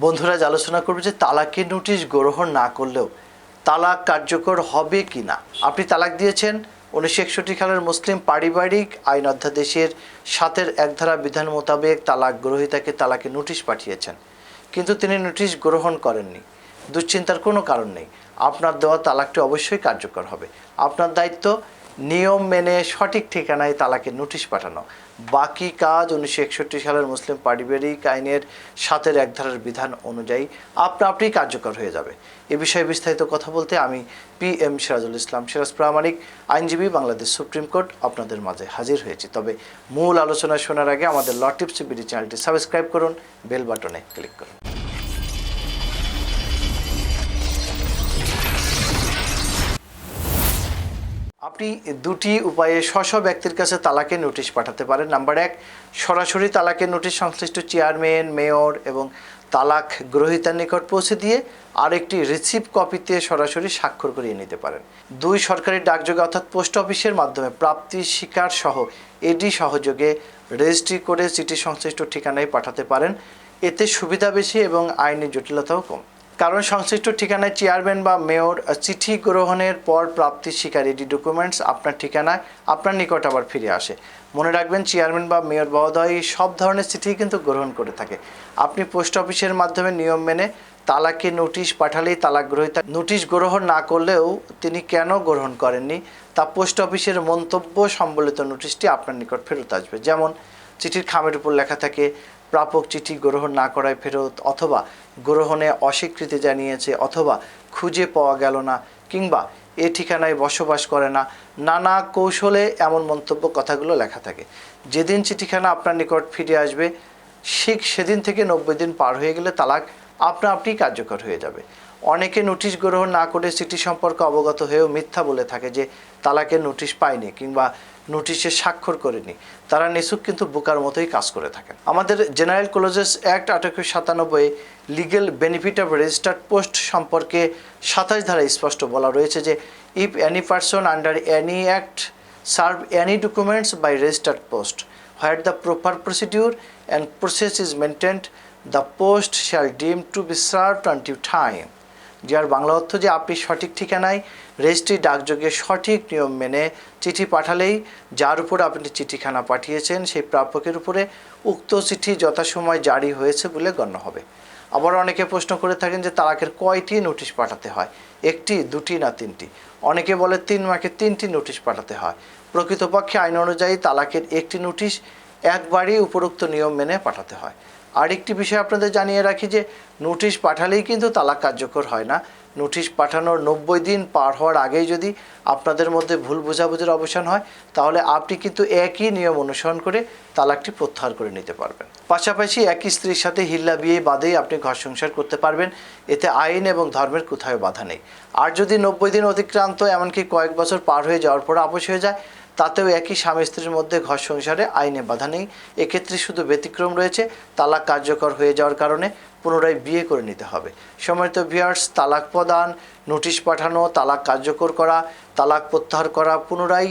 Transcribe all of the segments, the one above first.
বন্ধুরা আলোচনা করবে যে তালাকের নোটিশ গ্রহণ না করলেও তালাক কার্যকর হবে কি না আপনি তালাক দিয়েছেন, উনিশশো একষট্টি সালের মুসলিম পারিবারিক আইন অধ্যাদেশের সাতের একধারা বিধান মোতাবেক তালাক গ্রহীতাকে তালাকে নোটিশ পাঠিয়েছেন। কিন্তু তিনি নোটিশ গ্রহণ করেননি। দুশ্চিন্তার কোনো কারণ নেই। আপনার দেওয়া তালাকটি অবশ্যই কার্যকর হবে। আপনার দায়িত্ব নিয়ম মেনে সঠিক ঠিকানায় তালাকের নোটিশ পাঠানো। বাকি কাজ উনিশশো একষট্টি সালের মুসলিম পারিবারিক আইনের সাতের এক ধারার বিধান অনুযায়ী আপনা আপনি কার্যকর হয়ে যাবে। এ বিষয়ে বিস্তারিত কথা বলতে আমি পি এম সিরাজুল ইসলাম সিরাজ প্রামাণিক, আইনজীবী, বাংলাদেশ সুপ্রিম কোর্ট আপনাদের মাঝে হাজির হয়েছি। তবে মূল আলোচনা শোনার আগে আমাদের ল টিপস বিডি চ্যানেলটি সাবস্ক্রাইব করুন, বেল বাটনে ক্লিক করুন। আপনি দুটি উপায়ে স্ব ব্যক্তির কাছে তালাকের নোটিশ পাঠাতে পারেন। নাম্বার এক, সরাসরি তালাকের নোটিশ সংশ্লিষ্ট চেয়ারম্যান, মেয়র এবং তালাক গ্রহীতার নিকট পৌঁছে দিয়ে আরেকটি রিসিভ কপিতে সরাসরি স্বাক্ষর করিয়ে নিতে পারেন। দুই, সরকারি ডাকযোগে অর্থাৎ পোস্ট অফিসের মাধ্যমে প্রাপ্তি স্বীকার সহ এডি সহযোগে রেজিস্ট্রি করে চিঠি সংশ্লিষ্ট ঠিকানায় পাঠাতে পারেন। এতে সুবিধা বেশি এবং আইনি জটিলতাও কম। কারণ সংশ্লিষ্ট ঠিকানায় চেয়ারম্যান বা মেয়র চিঠি গ্রহণের পর প্রাপ্তি স্বীকার এডি ডকুমেন্টস আপনার ঠিকানায় আপনার নিকট আবার ফিরে আসে। মনে রাখবেন, চেয়ারম্যান বা মেয়র মহোদয় সব ধরনের চিঠি কিন্তু গ্রহণ করে থাকে। আপনি পোস্ট অফিসের মাধ্যমে নিয়ম মেনে তালাকে নোটিশ পাঠালেই তালাক গ্রহীতা নোটিশ গ্রহণ না করলেও তিনি কেন গ্রহণ করেননি? তা পোস্ট অফিসের মন্তব্য সম্বলিত নোটিশটি আপনার নিকট ফেরত আসবে। যেমন, চিঠির খামের উপর লেখা থাকে প্রাপক চিঠি গ্রহণ না করায় ফেরত অথবা গ্রহণে অস্বীকৃতি জানিয়েছে অথবা খুঁজে পাওয়া গেল না কিংবা এ ঠিকানায় বসবাস করে না। নানা কৌশলে এমন মন্তব্য কথাগুলো লেখা থাকে। যেদিন চিঠিখানা আপনার নিকট ফিরে আসবে, ঠিক সেদিন থেকে নব্বই দিন পার হয়ে গেলে তালাক আপনা আপনি কার্যকর হয়ে যাবে। অনেকে নোটিশ গ্রহণ না করে চিঠি সম্পর্কে অবগত হয়েও মিথ্যা বলে থাকে যে, তালাকের নোটিশ পায়নি কিংবা নোটিশে স্বাক্ষর করেনি। তারা নিছুক কিন্তু বোকার মতোই কাজ করে থাকেন। আমাদের জেনারেল ক্লোজেস অ্যাক্ট আঠারোশো সাতানব্বই legal benefit of registered post সম্পর্কে সাতাশ ধারায় স্পষ্ট বলা রয়েছে যে, if any person under any act serve any documents by registered post where the proper procedure and process is maintained the post shall deem to be served on due time যার বাংলা অর্থ যে আপনি সঠিক ঠিকানায় রেজিস্ট্রি ডাকযোগে সঠিক নিয়ম মেনে চিঠি পাঠালেই, যার উপর আপনি চিঠিখানা পাঠিয়েছেন, সেই প্রাপকের উপরে উক্ত চিঠি যথাসময় জারি হয়েছে বলে গণ্য হবে। আবার অনেকে প্রশ্ন করে থাকেন যে তালাকের কয়টি নোটিশ পাঠাতে হয়? একটি, দুটি না তিনটি? অনেকে বলে তিন মাকে তিনটি নোটিশ পাঠাতে হয়। প্রকৃতপক্ষে আইন অনুযায়ী তালাকের একটি নোটিশ একবারই উপরোক্ত নিয়ম মেনে পাঠাতে হয়। আরেকটি বিষয় আপনাদের জানিয়ে রাখি যে নোটিশ পাঠালেই কিন্তু তালাক কার্যকর হয় না। নোটিশ পাঠানোর নব্বই দিন পার হওয়ার আগেই যদি আপনাদের মধ্যে ভুল বোঝাবুঝির অবসান হয়, তাহলে আপনি কিন্তু একই নিয়ম অনুসরণ করে তালাকটি প্রত্যাহার করে নিতে পারবেন। পাশাপাশি একই স্ত্রীর সাথে হিল্লা বিয়ে বাদেই আপনি ঘর সংসার করতে পারবেন। এতে আইন এবং ধর্মের কোথাও বাধা নেই। আর যদি নব্বই দিন অতিক্রান্ত, এমনকি কয়েক বছর পার হয়ে যাওয়ার পর আপোষ হয়ে যায় তাতেও একই স্বামী স্ত্রীর মধ্যে ঘর সংসারে আইনে বাধা নেই। এক্ষেত্রে শুধু ব্যতিক্রম রয়েছে, তালাক কার্যকর হয়ে যাওয়ার কারণে পুনরায় বিয়ে করে নিতে হবে। সম্মানিত ভিয়ার্স তালাক প্রদান, নোটিশ পাঠানো, তালাক কার্যকর করা, তালাক প্রত্যাহার করা, পুনরায়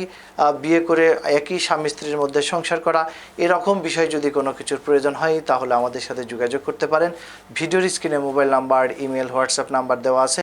বিয়ে করে একই স্বামী স্ত্রীর মধ্যে সংসার করা, এরকম বিষয় যদি কোনো কিছুর প্রয়োজন হয়, তাহলে আমাদের সাথে যোগাযোগ করতে পারেন। ভিডিওর স্ক্রিনে mobile number email WhatsApp number দেওয়া আছে।